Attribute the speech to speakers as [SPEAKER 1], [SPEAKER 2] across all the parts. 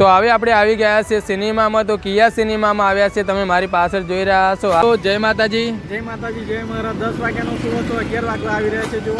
[SPEAKER 1] તો હવે આપણે આવી ગયા છે સિનેમામાં. તો કિયા સિનેમામાં આવ્યા છે. તમે મારી પાછળ જોઈ રહ્યા છો. જય માતાજી.
[SPEAKER 2] જય માતાજી, જય મહારાજ. દસ વાગ્યાનો શો હતો અગિયાર વાગ્યા આવી રહ્યા છે. જો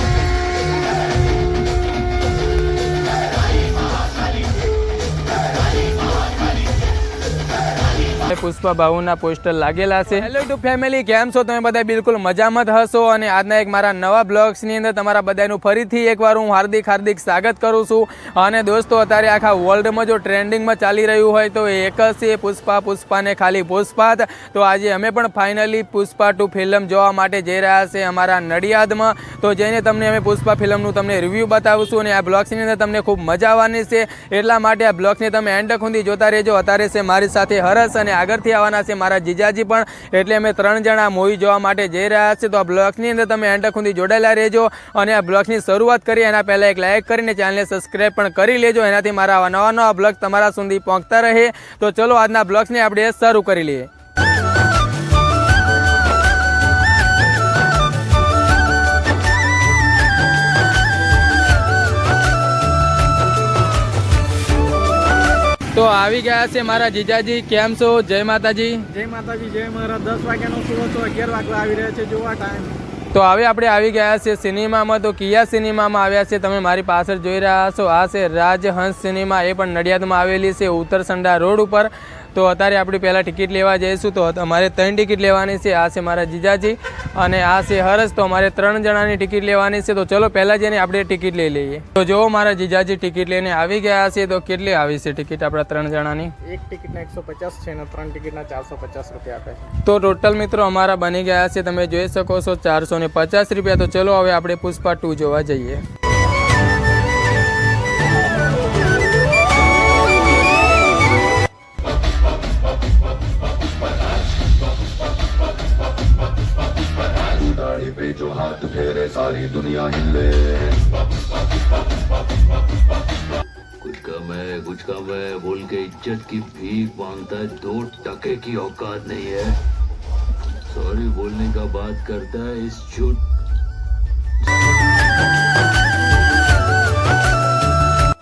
[SPEAKER 1] પુષ્પા બાહુના પોસ્ટર લાગેલા છે. હેલો ટુ ફેમિલી કેમ છો તમે બધા? બિલકુલ મજામાં હશો અને આજના એક મારા નવા બ્લોગ્સની અંદર તમારા બધાનું ફરીથી એકવાર હું હાર્દિક હાર્દિક સ્વાગત કરું છું. અને દોસ્તો, અત્યારે આખા વર્લ્ડમાં જો ટ્રેન્ડિંગમાં ચાલી રહ્યું હોય તો એક જ છે, પુષ્પા. પુષ્પાને ખાલી પુષ્પા તો આજે અમે પણ ફાઇનલી પુષ્પા ટુ ફિલ્મ જોવા માટે જઈ રહ્યા છે અમારા નડિયાદમાં. તો જઈને તમને અમે પુષ્પા ફિલ્મનું તમને રિવ્યૂ બતાવીશું અને આ બ્લોગ્સની અંદર તમને ખૂબ મજા આવવાની છે. એટલા માટે આ બ્લોગ્સને તમે એન્ડ સુધી જોતા રહેજો. અત્યારે છે મારી સાથે હરસ અને આગળથી આવવાના છે મારા જીજાજી પણ. એટલે અમે ત્રણ જણા મૂવી જોવા માટે જઈ રહ્યા છીએ. તો આ બ્લોગની અંદર તમે એન્ડ સુધી જોડાયેલા રહેજો અને આ બ્લોગની શરૂઆત કરી એના પહેલાં એક લાઇક કરીને ચેનલને સબસ્ક્રાઈબ પણ કરી લેજો. એનાથી મારા નવા નવા બ્લોગ તમારા સુધી પહોંચતા રહે. તો ચલો આજના બ્લોગ્સને આપણે શરૂ કરી લઈએ. તો આવી ગયા છે મારા જીજાજી. કેમ છો? જય માતાજી.
[SPEAKER 2] જય માતાજી જય મહારાજ. દસ વાગ્યાનો શો હતો અગિયાર વાગવા આવી રહ્યા છે જોવા ટાઈમ
[SPEAKER 1] તો હવે આપણે આવી ગયા છે સિનેમામાં. તો કિયા સિનેમામાં આવ્યા છે તમે મારી પાછળ જોઈ રહ્યા છો આ છે રાજહંસ સિનેમા. એ પણ નડિયાદમાં આવેલી છે ઉત્તરસંડા રોડ ઉપર. તો અત્યારે આપણે પહેલાં ટિકિટ લેવા જઈશું. તો અમારે ત્રણ ટિકિટ લેવાની છે. આ છે મારા જીજાજી અને આ છે હરસ. તો અમારે ત્રણ જણાની ટિકિટ લેવાની છે. તો ચલો પહેલાં જઈને આપણે ટિકિટ લઈ લઈએ. તો જો મારા જીજાજી ટિકિટ લઈને આવી ગયા છે. તો કેટલી આવી છે ટિકિટ આપણા ત્રણ જણાની?
[SPEAKER 2] એક ટિકિટના એકસો પચાસ છે અને ત્રણ ટિકિટના ચારસો પચાસ રૂપિયા આપે છે.
[SPEAKER 1] તો ટોટલ મિત્રો અમારા બની ગયા છે. તમે જોઈ શકો છો ચારસો ને પચાસ રૂપિયા. તો ચલો હવે આપણે પુષ્પા ટુ જોવા જઈએ.
[SPEAKER 3] सारी दुनिया हिले कुछ कम है कुछ कम है बोल के इज्जत की भीख मांगता है दो टके की औकात नहीं है सॉरी बोलने का बात करता है इस झूठ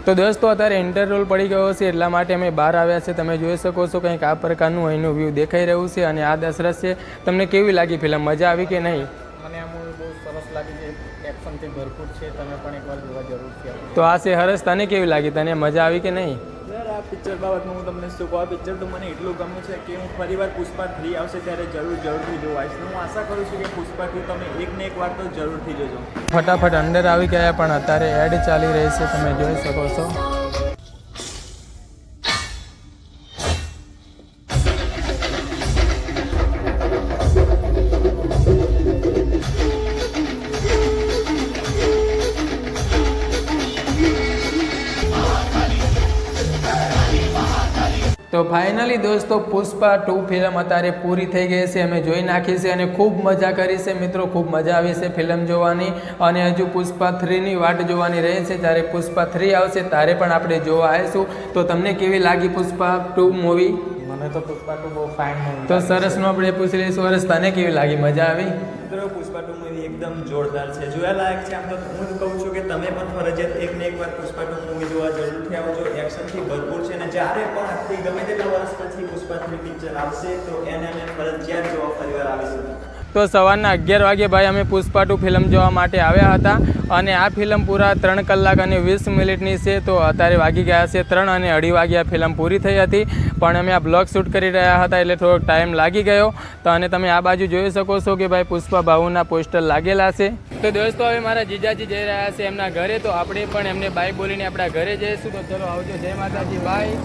[SPEAKER 1] તો દોસ્તો અત્યારે ઇન્ટરરોલ પડી ગયો છે એટલા માટે અમે બહાર આવ્યા છે તમે જોઈ શકો છો કંઈક આ પ્રકારનું અહીંનું વ્યૂ દેખાઈ રહ્યું છે અને આ દશરથ છે તમને કેવી લાગી ફિલ્મ મજા આવી કે નહીં
[SPEAKER 2] એક્શનથી ભરપૂર છે તમે પણ એકવાર જોવા જરૂરથી આવો
[SPEAKER 1] તો આ છે હરસ તને કેવી લાગી? તને મજા આવી કે નહીં?
[SPEAKER 4] યાર આ પિક્ચર બાબતમાં હું તમને શું કહું આ પિક્ચર તો મને એટલું ગમ્યું છે કે હું ફરીવાર પુષ્પા થ્રી આવશે ત્યારે જરૂર જરૂરથી જોવા આવીશ. હું આશા કરું છું કે પુષ્પા થ્રી તમે એક ને એક વાર તો જરૂરથી જોજો.
[SPEAKER 1] ફટાફટ અંદર આવી ગયા પણ અત્યારે એડ ચાલી રહી છે તમે જોઈ શકો છો. તો ફાઇનલી દોસ્તો પુષ્પા ટુ ફિલ્મ અત્યારે પૂરી થઈ ગઈ છે અમે જોઈ નાખી છે અને ખૂબ મજા કરી છે મિત્રો ખૂબ મજા આવી છે ફિલ્મ જોવાની. અને હજુ પુષ્પા થ્રીની વાટ જોવાની રહે છે જ્યારે પુષ્પા થ્રી આવશે ત્યારે પણ આપણે જોવા આવીશું. તો તમને કેવી લાગી પુષ્પા ટુ મૂવી
[SPEAKER 2] મને તો પુષ્પા ટુ બહુ ફાઇન
[SPEAKER 1] તો સરસનું આપણે પૂછી લઈશું. સરસ તને કેવી લાગી? મજા આવી?
[SPEAKER 4] મિત્રો પુષ્પા ટુ મૂવી એકદમ જોરદાર છે. જોયા લાયક છે. આમ તો હું કહું છું કે તમે પણ ફરજિયાત એક ને એક વાર પુષ્પા ટુ મૂવી જોવા જરૂરથી જો એક્શનથી ભરપૂર છે અને જ્યારે પણ આટલી ગમે તેટલા વર્ષ પછી પુષ્પા પિક્ચર આવશે, તો એને અમે ફરજિયાત જોવા ફરીવાર આવીશું
[SPEAKER 1] તો સવારના અગિયાર વાગે ભાઈ અમે પુષ્પા ટુ ફિલ્મ જોવા માટે આવ્યા હતા અને આ ફિલ્મ પૂરા ત્રણ કલાક અને વીસ મિનિટની છે, તો અત્યારે વાગી ગયા છે ત્રણ અને અઢી વાગ્યા ફિલ્મ પૂરી થઈ હતી. પણ અમે આ બ્લોગ શૂટ કરી રહ્યા હતા એટલે થોડોક ટાઈમ લાગી ગયો. તો અને તમે આ બાજુ જોઈ શકો છો કે ભાઈ પુષ્પા ભાવુના પોસ્ટર લાગેલા છે. તો દોસ્તો, હવે મારા જીજાજી જઈ રહ્યા છે એમના ઘરે. તો આપણે પણ એમને બાય બોલીને આપણા ઘરે જઈશું. તો ચલો, આવજો. જય માતાજી, બાય.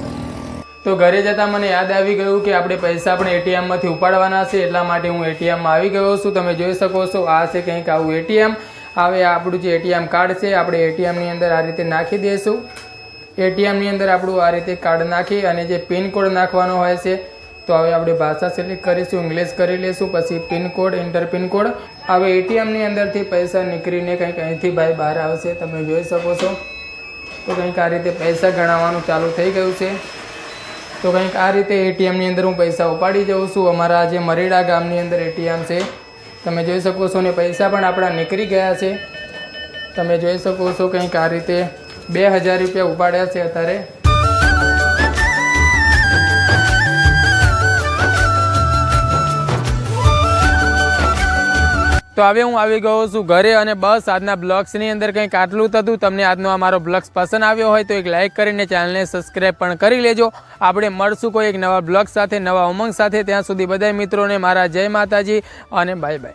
[SPEAKER 1] તો ઘરે જતાં મને યાદ આવી ગયું કે આપણે પૈસા પણ એટીએમમાંથી ઉપાડવાના છે. એટલા માટે હું એટીએમમાં આવી ગયો છું. તમે જોઈ શકો છો, આ છે કંઈક આવું એટીએમ. હવે આપણું જે એટીએમ કાર્ડ છે, આપણે એટીએમની અંદર આ રીતે નાખી દઈશું એટીએમની અંદર આપણું આ રીતે કાર્ડ નાખી અને જે પિન કોડ નાખવાનો હોય છે તો હવે આપણે ભાષા સિલેક્ટ કરીશું ઇંગ્લિશ કરી લઈશું, પછી પિનકોડ એન્ટર પિન કોડ. હવે એટીએમની અંદરથી પૈસા નીકળીને કંઈક અહીંથી ભાઈ બહાર આવશે, તમે જોઈ શકો છો. તો કંઈક આ રીતે પૈસા ગણાવવાનું ચાલુ થઈ ગયું છે. તો કંઈક આ રીતે એટીએમની અંદર હું પૈસા ઉપાડી જાઉં છું. અમારા જે મરીડા ગામની અંદર એટીએમ છે, તમે જોઈ શકો છો ને, પૈસા પણ આપણા નીકળી ગયા છે. તમે જોઈ શકો છો કંઈક આ રીતે બે હજાર રૂપિયા ઉપાડ્યા છે અત્યારે. તો હવે હું આવી ગયો છું ઘરે અને બસ આજના બ્લોગ્સની અંદર કંઈક આટલું થતું તમને આજનો આ મારો બ્લોગ્સ પસંદ આવ્યો હોય તો એક લાઇક કરીને ચેનલને સબસ્ક્રાઈબ પણ કરી લેજો. આપણે મળશું કોઈ એક નવા બ્લોગ સાથે, નવા ઉમંગ સાથે. ત્યાં સુધી બધા મિત્રોને મારા જય માતાજી અને બાય બાય